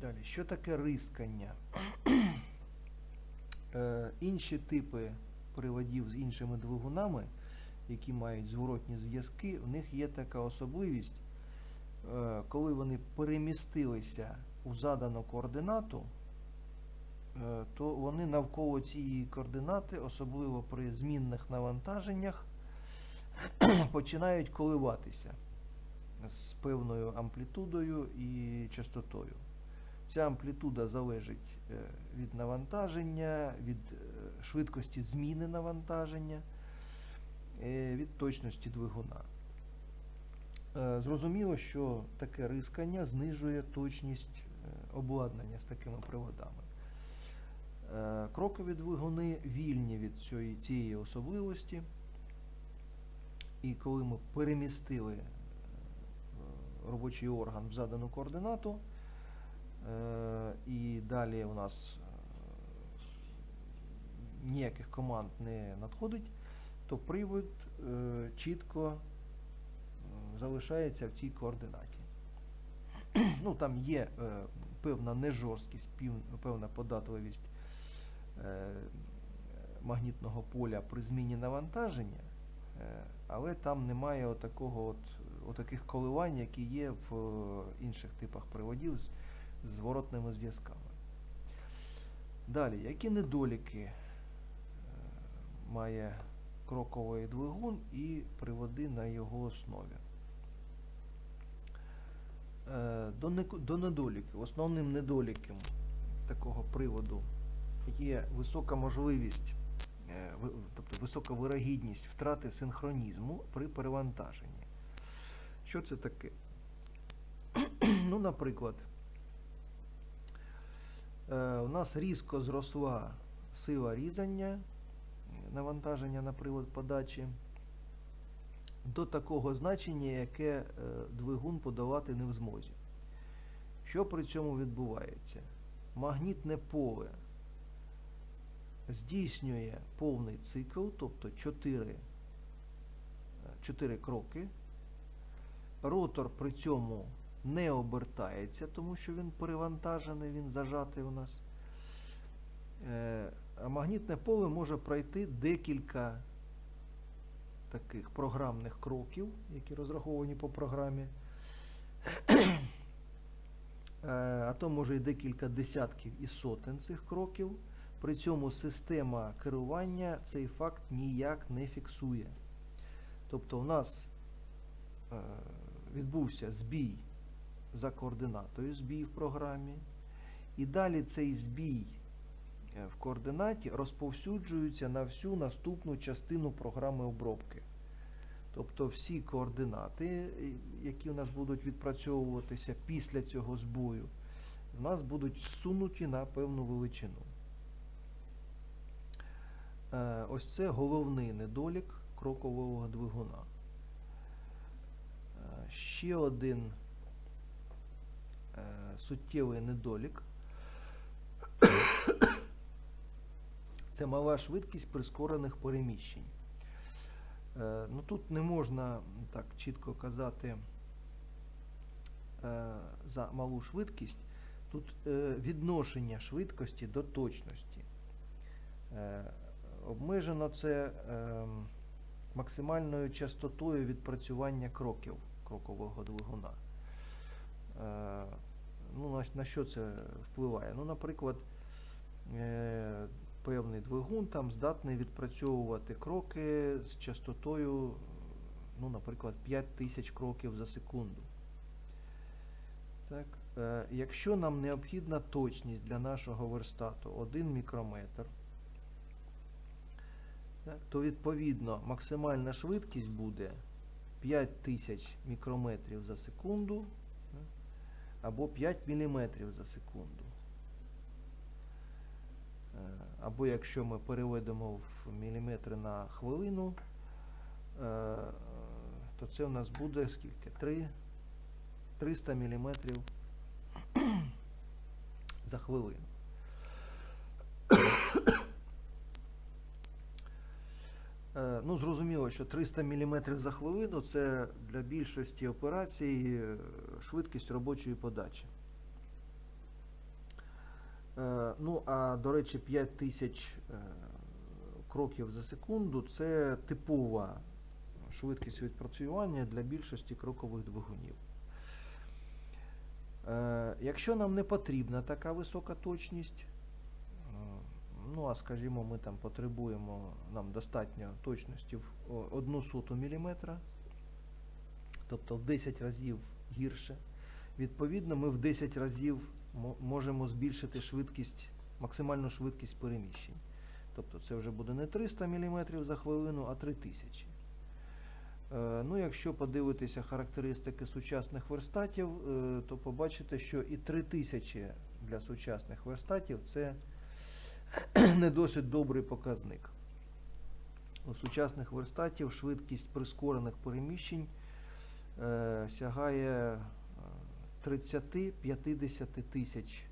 Далі, що таке рискання? Е, інші типи приводів з іншими двигунами, які мають зворотні зв'язки, в них є така особливість, е, коли вони перемістилися у задану координату, е, то вони навколо цієї координати, особливо при змінних навантаженнях, починають коливатися з певною амплітудою і частотою. Ця амплітуда залежить е, від навантаження, від е, швидкості зміни навантаження, е, від точності двигуна. Зрозуміло, що таке рискання знижує точність обладнання з такими приводами. Крокові двигуни вільні від цієї, особливості. І коли ми перемістили робочий орган в задану координату, і далі у нас е, ніяких команд не надходить, то привод е, чітко е, залишається в цій координаті. Ну, там є е, певна нежорсткість, певна податливість е, магнітного поля при зміні навантаження, е, але там немає отакого от, отаких коливань, які є в е, інших типах приводів зворотними зв'язками. Далі, які недоліки е, має кроковий двигун і приводи на його основі? Е, До, недоліків. Основним недоліком такого приводу є висока можливість, е, тобто висока вирогідність втрати синхронізму при перевантаженні. Що це таке? ну, наприклад, у нас різко зросла сила різання, е, навантаження на привод подачі до такого значення, яке е, двигун подавати не в змозі. Що при цьому відбувається? Магнітне поле здійснює повний цикл, тобто 4, 4 кроки. Ротор при цьому не обертається, тому що він перевантажений, він зажатий у нас. Е, А магнітне поле може пройти декілька таких програмних кроків, які розраховані по програмі. Е, А то може і декілька десятків і сотень цих кроків. При цьому система керування цей факт ніяк не фіксує. Тобто у нас е, відбувся збій за координатою, збій в програмі, і далі цей збій е, в координаті розповсюджується на всю наступну частину програми обробки. Тобто всі координати, е, які у нас будуть відпрацьовуватися після цього збою, в нас будуть зсунуті на певну величину. Е, Ось це головний недолік крокового двигуна. Ще один суттєвий недолік це мала швидкість прискорених переміщень. Е, Ну, тут не можна так чітко казати е, за малу швидкість. Тут е, відношення швидкості до точності. Е, Обмежено це е, максимальною частотою відпрацювання кроків крокового двигуна. На, на що це впливає? Ну, наприклад, е, певний двигун там здатний відпрацьовувати кроки з частотою, ну, наприклад, 5000 кроків за секунду. Так. Е, якщо нам необхідна точність для нашого верстату 1 мікрометр, так, то відповідно максимальна швидкість буде 5000 мікрометрів за секунду або 5 міліметрів за секунду. Е, Або якщо ми переведемо в міліметри на хвилину, е, то це у нас буде скільки? 3, 300 міліметрів за хвилину. Е, Ну, зрозуміло, що 300 мм за хвилину це для більшості операцій е, швидкість робочої подачі. Е, ну, а до речі, 5 тисяч е, кроків за секунду це типова швидкість відпрацювання для більшості крокових двигунів. Якщо нам не потрібна така висока точність, ну а скажімо, ми там потребуємо, нам достатньо точності в одну соту міліметра, тобто в 10 разів гірше. Відповідно, ми в 10 разів можемо збільшити швидкість, максимальну швидкість переміщень. Тобто це вже буде не 300 мм за хвилину, а 3000. Е, Ну, якщо подивитися характеристики сучасних верстатів, е, то побачите, що і 3000 для сучасних верстатів це не досить добрий показник. У сучасних верстатів швидкість прискорених переміщень е, сягає е, 30-50 тисяч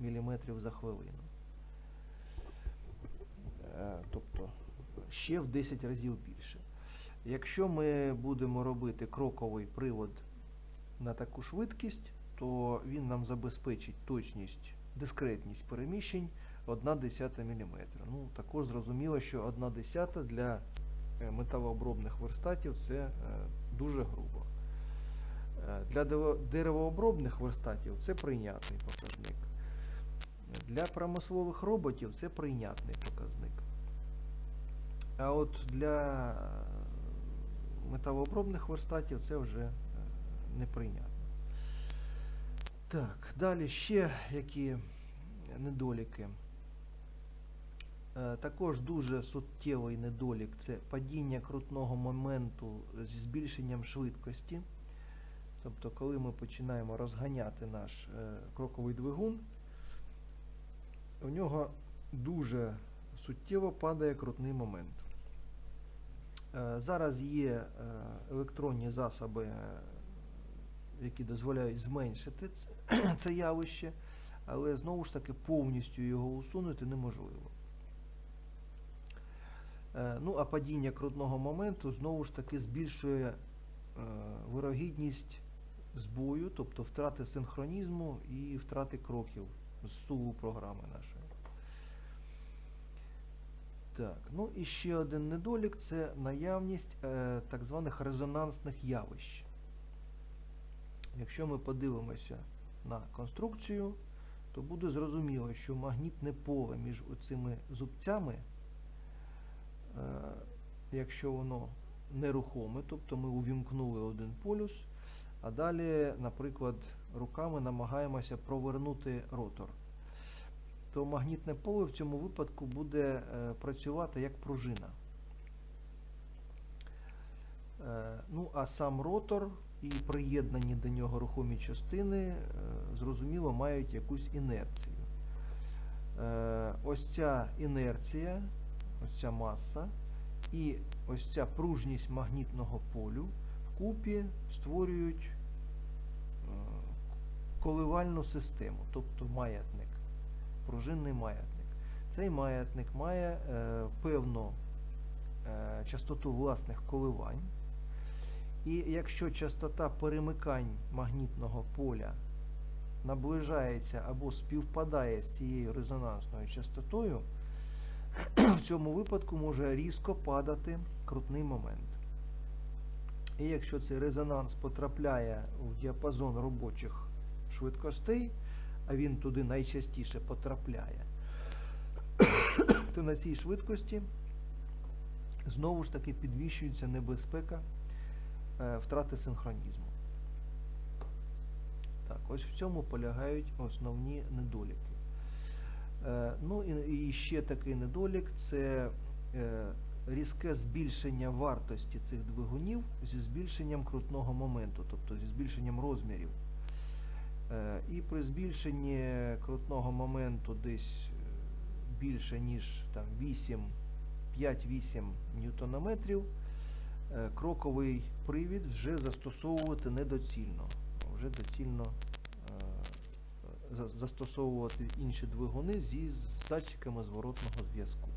міліметрів за хвилину. Е, Тобто ще в 10 разів більше. Якщо ми будемо робити кроковий привод на таку швидкість, то він нам забезпечить точність, дискретність переміщень 1 десята мм. Ну, також зрозуміло, що 1 десята для е, металообробних верстатів це е, дуже грубо. Е, Для деревообробних верстатів це прийнятний показник. Для промислових роботів це прийнятний показник. А от для металообробних верстатів це вже неприйнятно. Так, далі ще які недоліки. Е, Також дуже суттєвий недолік це падіння крутного моменту зі збільшенням швидкості. Тобто, коли ми починаємо розганяти наш е, кроковий двигун, у нього дуже суттєво падає крутний момент. Е, Зараз є електронні засоби, які дозволяють зменшити це явище, але знову ж таки повністю його усунути неможливо. Е, Ну, а падіння крутного моменту знову ж таки збільшує е, вирогідність збою, тобто втрати синхронізму і втрати кроків з суву програми нашої. Так, ну і ще один недолік це наявність е, так званих резонансних явищ. Якщо ми подивимося на конструкцію, то буде зрозуміло, що магнітне поле між оцими зубцями, якщо воно нерухоме, тобто ми увімкнули один полюс, а далі, наприклад, руками намагаємося провернути ротор то магнітне поле в цьому випадку буде е, працювати як пружина. Е, ну, а сам ротор і приєднані до нього рухомі частини, е, зрозуміло, мають якусь інерцію. Е, ось ця інерція, ось ця маса і ось ця пружність магнітного полю вкупі створюють е, коливальну систему, тобто маятник пружинний маятник. Цей маятник має е, певну е, частоту власних коливань. І якщо частота перемикань магнітного поля наближається або співпадає з цією резонансною частотою, в цьому випадку може різко падати крутний момент. І якщо цей резонанс потрапляє в діапазон робочих швидкостей, а він туди найчастіше потрапляє, то на цій швидкості знову ж таки підвищується небезпека е, втрати синхронізму. Так, ось в цьому полягають основні недоліки. Е, ну і, ще такий недолік це е, різке збільшення вартості цих двигунів зі збільшенням крутного моменту, тобто зі збільшенням розмірів. Е, І при збільшенні крутного моменту десь більше, ніж 8, 5-8 ньютонометрів, кроковий привід вже застосовувати недоцільно. Вже доцільно застосовувати інші двигуни зі з датчиками зворотного зв'язку.